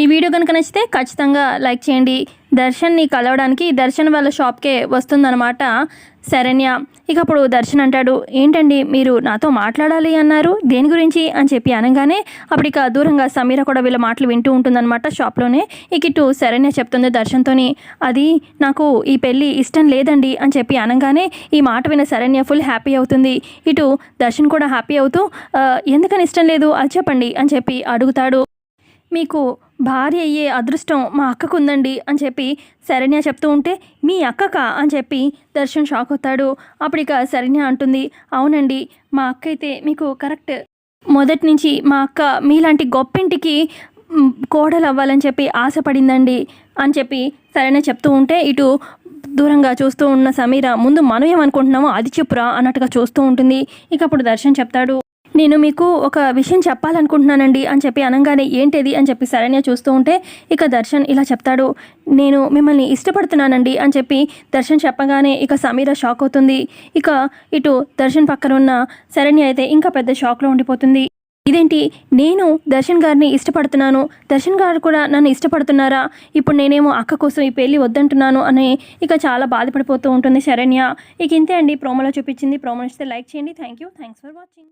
ఈ వీడియో కనుక నచ్చితే ఖచ్చితంగా లైక్ చేయండి. దర్శన్ని కలవడానికి దర్శన్ వాళ్ళ షాప్కే వస్తుందన్నమాట. శరణ్య ఇక అప్పుడు దర్శన్ అంటాడు ఏంటండి మీరు నాతో మాట్లాడాలి అన్నారు? దేని గురించి? అని చెప్పి అనగానే అప్పుడు ఇక దూరంగా సమీర కూడా వీళ్ళ మాటలు వింటూ ఉంటుందన్నమాట షాప్లోనే. ఇక ఇటు శరణ్య చెప్తుంది దర్శన్తోని అది నాకు ఈ పెళ్ళి ఇష్టం లేదండి అని చెప్పి అనగానే ఈ మాట విన శరణ్య ఫుల్ హ్యాపీ అవుతుంది. ఇటు దర్శన్ కూడా హ్యాపీ అవుతూ ఎందుకని ఇష్టం లేదు? అది చెప్పండి అని చెప్పి అడుగుతాడు. మీకు భార్య అయ్యే అదృష్టం మా అక్కకు ఉందండి అని చెప్పి శరణ్య చెప్తూ ఉంటే మీ అక్కకా అని చెప్పి దర్శన్ షాక్ అవుతాడు. అప్పుడు ఇక శరణ్య అంటుంది అవునండి మా అక్క అయితే మీకు కరెక్ట్. మొదటి నుంచి మా అక్క మీలాంటి గొప్పింటికి కోడలు అవ్వాలని చెప్పి ఆశపడిందండి అని చెప్పి శరణ్య చెప్తూ ఉంటే ఇటు దూరంగా చూస్తూ ఉన్న సమీర ముందు మనం ఏమనుకుంటున్నామో అది చెప్పురా అన్నట్టుగా చూస్తూ ఉంటుంది. ఇక అప్పుడు దర్శన్ చెప్తాడు నేను మీకు ఒక విషయం చెప్పాలనుకుంటున్నానండి అని చెప్పి అనగానే ఏంటిది అని చెప్పి శరణ్య చూస్తూ ఉంటే ఇక దర్శన్ ఇలా చెప్తాడు నేను మిమ్మల్ని ఇష్టపడుతున్నానండి అని చెప్పి దర్శన్ చెప్పగానే ఇక సమీర షాక్ అవుతుంది. ఇక ఇటు దర్శన్ పక్కన ఉన్న శరణ్య అయితే ఇంకా పెద్ద షాక్లో ఉండిపోతుంది. ఇదేంటి? నేను దర్శన్ గారిని ఇష్టపడుతున్నాను. దర్శన్ గారు కూడా నన్ను ఇష్టపడుతున్నారా? ఇప్పుడు నేనేమో అక్క కోసం ఈ పెళ్ళి వద్దంటున్నాను అని ఇక చాలా బాధపడిపోతూ ఉంటుంది శరణ్య. ఇక ఇంతే అండి ప్రోమోలో చూపించింది. ప్రోమో ఇస్తే లైక్ చేయండి. Thank you thanks for watching